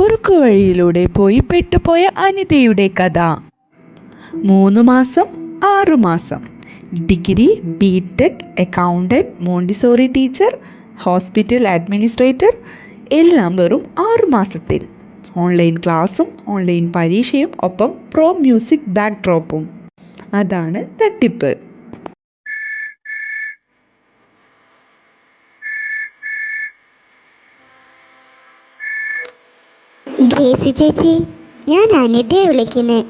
കുറുക്കുവഴിയിലൂടെ പോയി പെട്ടുപോയ അനിതയുടെ കഥ. മൂന്ന് മാസം ആറു മാസം. Degree B Tech accountant Montessori teacher hospital administrator എല്ലാം വെറും ആറു മാസത്തിൽ. ഓൺലൈൻ ക്ലാസ്സും ഓൺലൈൻ പരീക്ഷയും ഒപ്പം പ്രോ മ്യൂസിക് ബാക്ക് ഡ്രോപ്പും അതാണ് തട്ടിപ്പ്. ഗ്രേസി ചേച്ചി ഞാൻ അനിതയെ വിളിക്കുന്നത്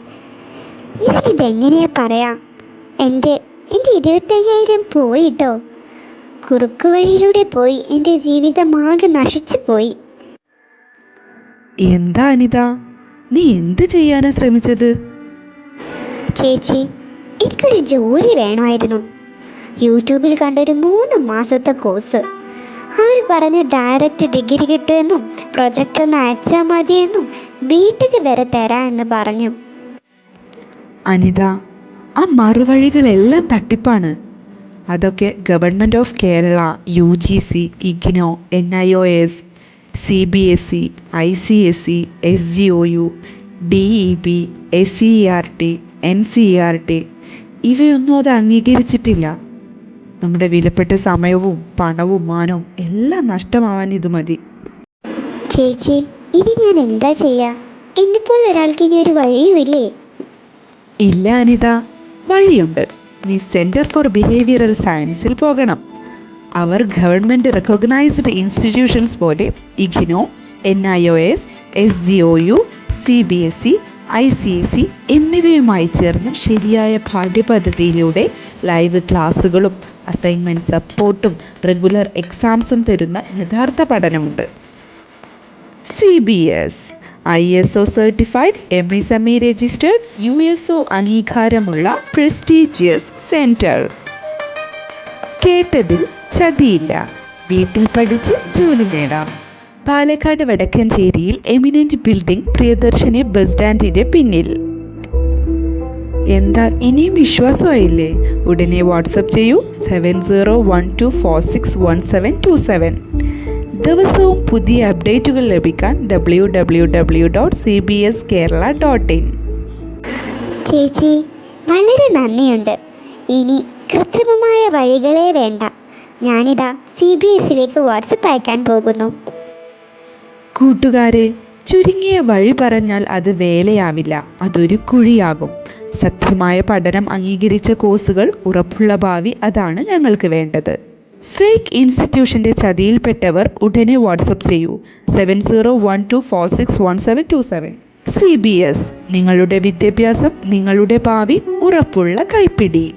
ഞാനിതെങ്ങനെയാ പറയാം? എന്റെ എന്റെ ഇരുപത്തയ്യായിരം പോയിട്ടോ കുറുക്കു വഴിയിലൂടെ പോയി എന്റെ ജീവിതം ആകെ നശിച്ചു പോയി. എന്താ അനിത? നീ എന്ത് ചെയ്യാനാ ശ്രമിച്ചത്? ചേച്ചി എനിക്കൊരു ജോലി വേണമായിരുന്നു. യൂട്യൂബിൽ കണ്ടൊരു മൂന്ന് മാസത്തെ കോഴ്സ്. അവർ പറഞ്ഞു ഡയറക്റ്റ് ഡിഗ്രി കിട്ടുമെന്നും പ്രൊജക്റ്റ് ഒന്ന് അയച്ചാൽ മതിയെന്നും വീട്ടിൽ വരെ തരാമെന്ന് പറഞ്ഞു. അനിത ആ മറുവഴികളെല്ലാം തട്ടിപ്പാണ്. അതൊക്കെ government of Kerala U G C IGNOU N I O S C B S E I C S C S G O U D E B S E R T N C R T ഇവയൊന്നും അത് അംഗീകരിച്ചിട്ടില്ല. നമ്മുടെ വിലപ്പെട്ട സമയവും പണവും മാനവും എല്ലാം നഷ്ടമാവാൻ ഇത് മതി. ചേച്ചി ഇനി ഞാൻ എന്താ ചെയ്യാ? എന്നെപ്പോലെ ഒരാൾക്ക് ഇനി ഒരു വഴിയുമില്ലേ ഇല്ല? അനിത. വഴിയുണ്ട്. നീ സെന്റർ ഫോർ ബിഹേവിയറൽ സയൻസിൽ പോകണം. അവർ ഗവൺമെന്റ് റെക്കഗ്നൈസ്ഡ് ഇൻസ്റ്റിറ്റ്യൂഷൻസ് പോലെ IGNOU N I O S S G O U C B S E I C S C എന്നിവയുമായി ചേർന്ന് ശരിയായ പാഠ്യപദ്ധതിയിലൂടെ ലൈവ് ക്ലാസ്സുകളും അസൈൻമെന്റ് സപ്പോർട്ടും റെഗുലർ എക്സാംസും തരുന്ന യഥാർത്ഥ പഠനമുണ്ട്. C B S I S O certified M S M E registered U S O അംഗീകാരമുള്ള പ്രസ്റ്റീജിയസ് സെന്റർ കേട്ടതിൽ ചതിയില്ല. വീട്ടിൽ പഠിച്ച് ജോലി നേടാം. പാലക്കാട് വടക്കഞ്ചേരിയിൽ എമിനന്റ് ബിൽഡിംഗ് പ്രിയദർശിനി ബസ് സ്റ്റാൻഡിന്റെ പിന്നിൽ. എന്താ ഇനിയും വിശ്വാസമായില്ലേ? ഉടനെ വാട്സപ്പ് ചെയ്യൂ. Seven zero one two four six one seven two seven. ദിവസവും പുതിയ അപ്ഡേറ്റുകൾ ലഭിക്കാൻ W W W dot C B S Kerala dot in. ചേച്ചി വളരെ നന്ദിയുണ്ട്. ഇനി കൃത്രിമമായ വഴികളെ വേണ്ട. ഞാനിതാ സി ബി എസിലേക്ക് വാട്സപ്പ് അയക്കാൻ പോകുന്നു. കൂട്ടുകാരെ ചുരുങ്ങിയ വഴി പറഞ്ഞാൽ അത് വേലയാവില്ല അതൊരു കുഴിയാകും. സത്യമായ പഠനം അംഗീകരിച്ച കോഴ്സുകൾ ഉറപ്പുള്ള ഭാവി അതാണ് ഞങ്ങൾക്ക് വേണ്ടത്. ഫേക്ക് ഇൻസ്റ്റിറ്റ്യൂഷന്റെ ചതിയിൽപ്പെട്ടവർ ഉടനെ വാട്സപ്പ് ചെയ്യൂ. Seven zero one two four six one seven two seven C B S നിങ്ങളുടെ വിദ്യാഭ്യാസം നിങ്ങളുടെ ഭാവി ഉറപ്പുള്ള കൈപ്പിടി.